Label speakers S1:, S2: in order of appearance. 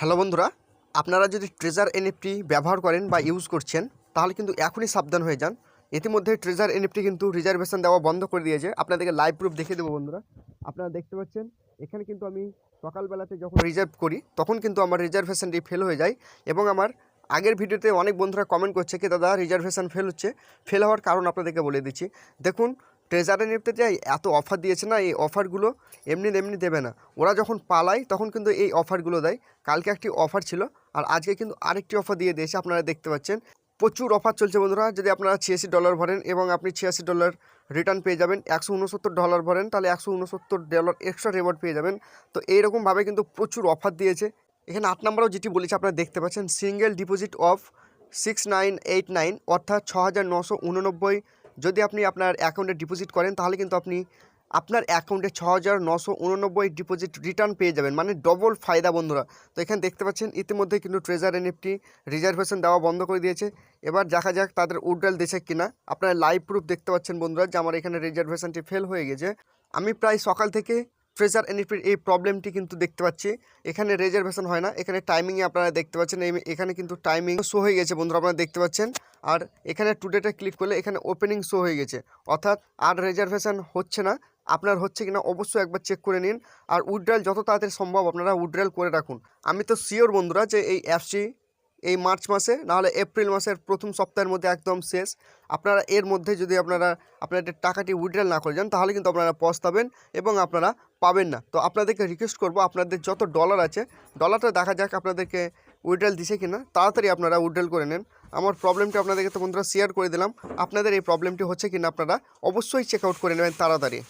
S1: Hello বন্ধুরা, আপনারা যদি ট্রেজার এনএফটি ব্যবহার করেন বা ইউজ করছেন, তাহলে কিন্তু এখনই সাবধান হয়ে যান। ইতিমধ্যে ট্রেজার এনএফটি কিন্তু রিজার্ভেশন দেওয়া বন্ধ করে দিয়েছে। আপনাদেরকে লাইভ প্রুফ দেখিয়ে দেবো বন্ধুরা। আপনারা দেখতে পাচ্ছেন, এখানে কিন্তু আমি সকালবেলাতে যখন রিজার্ভ করি, তখন কিন্তু আমার রিজার্ভেশনটি ফেল হয়ে যায় এবং আমার আগের ভিডিওতে অনেক বন্ধুরা কমেন্ট করছে কি, দাদা রিজার্ভেশন ফেল হচ্ছে। ফেল হওয়ার কারণ আপনাদেরকে বলে দিচ্ছি। দেখুন ট্রেজারে যাই এত অফার দিয়েছে না, এই অফারগুলো এমনি এমনি দেবে না। ওরা যখন পালায়, তখন কিন্তু এই অফারগুলো দেয়। কালকে একটি অফার ছিল, আর আজকে কিন্তু আরেকটি অফার দিয়ে দিয়েছে, আপনারা দেখতে পাচ্ছেন। প্রচুর অফার চলছে বন্ধুরা, যদি আপনারা ছিয়াশি ডলার ভরেন এবং আপনি ছিয়াশি ডলার রিটার্ন পেয়ে যাবেন, একশো উনসত্তর ডলার ভরেন, তাহলে একশো উনসত্তর ডলার এক্সট্রা রেওয়ার্ড পেয়ে যাবেন। তো এইরকমভাবে কিন্তু প্রচুর অফার দিয়েছে। এখানে আট নম্বরেও যেটি বলেছে, আপনারা দেখতে পাচ্ছেন single deposit of six nine eight nine অর্থাৎ ছ হাজার নশো উননব্বই যদি আপনি আপনার অ্যাকাউন্টে ডিপোজিট করেন, তাহলে কিন্তু আপনি আপনার অ্যাকাউন্টে ছ হাজার নশো উননব্বই ডিপোজিট রিটার্ন পেয়ে যাবেন। মানে ডবল ফায়দা বন্ধুরা। তো এখানে দেখতে পাচ্ছেন, ইতিমধ্যে কিন্তু ট্রেজার এনএফটি রিজার্ভেশন দেওয়া বন্ধ করে দিয়েছে। এবার দেখা যাক তাদের উড্রাল দেশে কিনা। আপনারা লাইভ প্রুফ দেখতে পাচ্ছেন বন্ধুরা যে আমার এখানে রিজার্ভেশনটি ফেল হয়ে গেছে। আমি প্রায় সকাল থেকে ট্রেজার এনএফটির এই প্রবলেমটি কিন্তু দেখতে পাচ্ছি। এখানে রিজার্ভেশন হয় না, এখানে টাইমিংয়ে আপনারা দেখতে পাচ্ছেন। এখানে কিন্তু টাইমিং শো হয়ে গেছে বন্ধুরা, আপনারা দেখতে পাচ্ছেন। আর এখানে টুডেটা ক্লিক করলে এখানে ওপেনিং শো হয়ে গেছে। অর্থাৎ আর রিজার্ভেশন হচ্ছে না, আপনার হচ্ছে কিনা অবশ্যই একবার চেক করে নিন। আর উইড্রাল যত তাড়াতাড়ি সম্ভব আপনারা উইড্রাল করে রাখুন। আমি তো শিওর বন্ধুরা যে এই অ্যাপসটি এই মার্চ মাসে, নাহলে এপ্রিল মাসের প্রথম সপ্তাহের মধ্যে একদম শেষ। আপনারা এর মধ্যে যদি আপনারা আপনাদের টাকাটি উইড্রাল না করে যান, তাহলে কিন্তু আপনারা পস্তাবেন এবং আপনারা পাবেন না। তো আপনাদেরকে রিকোয়েস্ট করব, আপনাদের যত ডলার আছে ডলারটা দেখা যাক আপনাদেরকে উইড্রাল দিছে কিনা। তাড়াতাড়ি আপনারা উইড্রাল করে নেন। আমার প্রবলেমটি আপনাদেরকে তো বন্ধুরা শেয়ার করে দিলাম। আপনাদের এই প্রবলেমটি হচ্ছে কিনা আপনারা অবশ্যই চেক আউট করে নেবেন তাড়াতাড়ি।